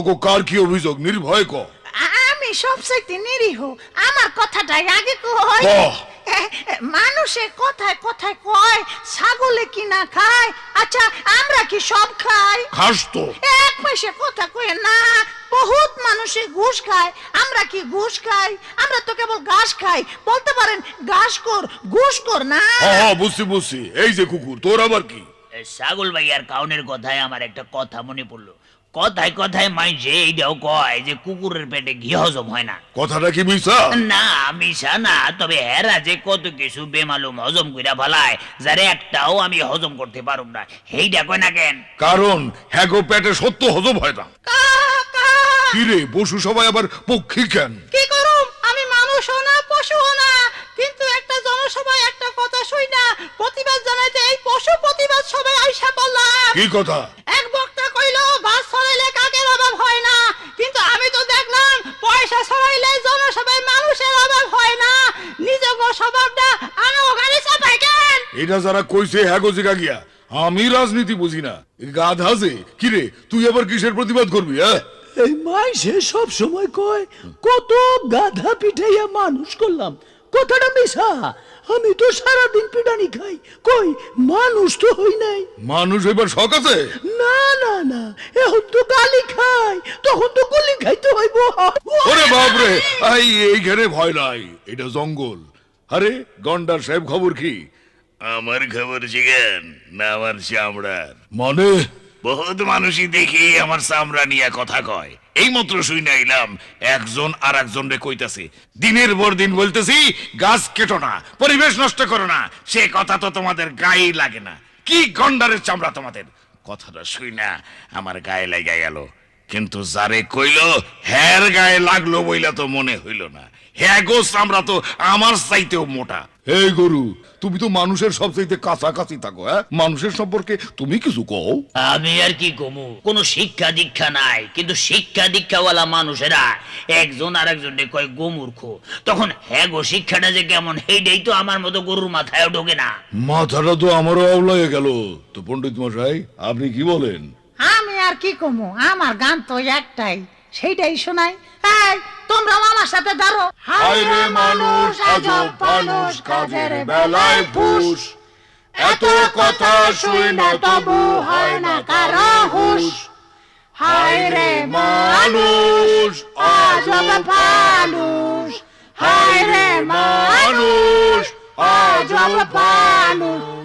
তোকে কার কি অভিযোগ? নির্ভয় ক। আমি সবচাইতে নিরীহ। আমার কথাটাই আগে কই। এ, এ, মানুষে কথায় কথায় কয় ছাগলে কি না খায়? আচ্ছা আমরা কি সব খাই? খাস তো। এক পয়সা কথা কয়ে না বহুত মানুষে ঘুষ খায়। আমরা কি ঘুষ খাই? আমরা তো কেবল ঘাস খাই। বলতে পারেন ঘাস কর ঘুষ কর না। হ্যাঁ হ্যাঁ বুঝছি বুঝছি। এই যে কুকুর তোর আবার কি? এ, ভাই আর কাউনের কথায় আমার একটা কথা মনে পড়ল। কথায় কথায় মাইছে এইটাও কয় যে কুকুরের পেটে ঘি হজম হয় না। কথাটা কি মিশা না মিশা না তবে হেরা যে কত কিছু বেমালুম হজম কইরা ফেলায় যারে একটাও আমি হজম করতে পারুম না। হেইটা কয় না কেন? কারণ হ্যাগো পেটে সত্য হজম হয় না। কা, রে পশু সবাই আবার পক্ষী কেন? কি করুম? আমি মানুষও না পশুও না। কিন্তু একটা জনসভায় একটা কথা শুই না প্রতিবাদ জানাইতে এই পশু প্রতিবাদ সবাই আইসা করলাম কি কথা এক বক্তা কইল বাস ছড়াইলে কাকের অভাব হয় না কিন্তু আমি তো দেখলাম ছড়াইলে জনসভায় মানুষের অভাব হয় না। নিজগো স্বভাবটা আনো গাড়ি চাপাই কেন? এটা যারা কইছে হ্যাগো জিগা গিয়া। আমি রাজনীতি বুঝি না। গাধা যে কিরে তুই আবার কিসের প্রতিবাদ করবি হ্যাঁ? এই মাইসে সব সময় কয় কত গাধা পিঠাইয়া মানুষ করলাম। কথাটা মিশা আমি তো সারাদিন পিটানি খাই। কই মানুষ তো হই নাই। মানুষ এবার শখ আছে? না না না এখন তো গালি খাই। তখন তো গুলি খাইতে হইব। ওরে বাপরে আই এইখানে ভয় নাই। এটা জঙ্গল। আরে গন্ডার সাহেব খবর কি? আমার খবর জিগেন না আমার চামড়ার। মানে? বহুত মানুষই দেখি আমার চামড়া নিয়ে কথা কয়। এই মাত্র শুই নাইলাম একজন আর একজন রে কইতাছে, দিনের পর দিন বলতেছি, গাছ কেটো না, পরিবেশ নষ্ট করো না, সে কথা তো তোমাদের গায়ে লাগে না। কি গন্ডারের চামড়া তোমাদের? কথাটা শুই না আমার গায়ে লাগা গেল কিন্তু যারে কইল হ্যার গায়ে লাগল বইলা তো মনে হইল না। হ্যাঁ গো চামড়া তো আমার চাইতেও মোটা। এই গরু তুমি তো মানুষের সবচাইতে কাছাকাছি থাকো হ্যাঁ? মানুষের সম্পর্কে তুমি কিছু কও। আমি আর কি কমু? কোনো শিক্ষা দীক্ষা নাই কিন্তু শিক্ষা দীক্ষাওয়ালা মানুষেরা একজন আর একজন কয় গোমূর্খ তখন হ্যাঁ গো শিক্ষাটা যে কেমন সেইটাই তো আমার মতো গরুর মাথায় ঢোকে না। মাথাটা তো আমারও আওলায় গেল। তো পণ্ডিত মশাই আপনি কি বলেন? আমি আর কি কমু? আমার গান তো একটাই সেইটাই শোনাই। তোমরা আমার সাথে দাঁড়ো হায় মানুষ, আজব মানুষ, কাজের বেলায় ফুস। এত কথা শুই না তবু হয় না কারও হুশ। হায় রে মানুষ আজব মানুষ। হায় রে মানুষ আজব মানুষ।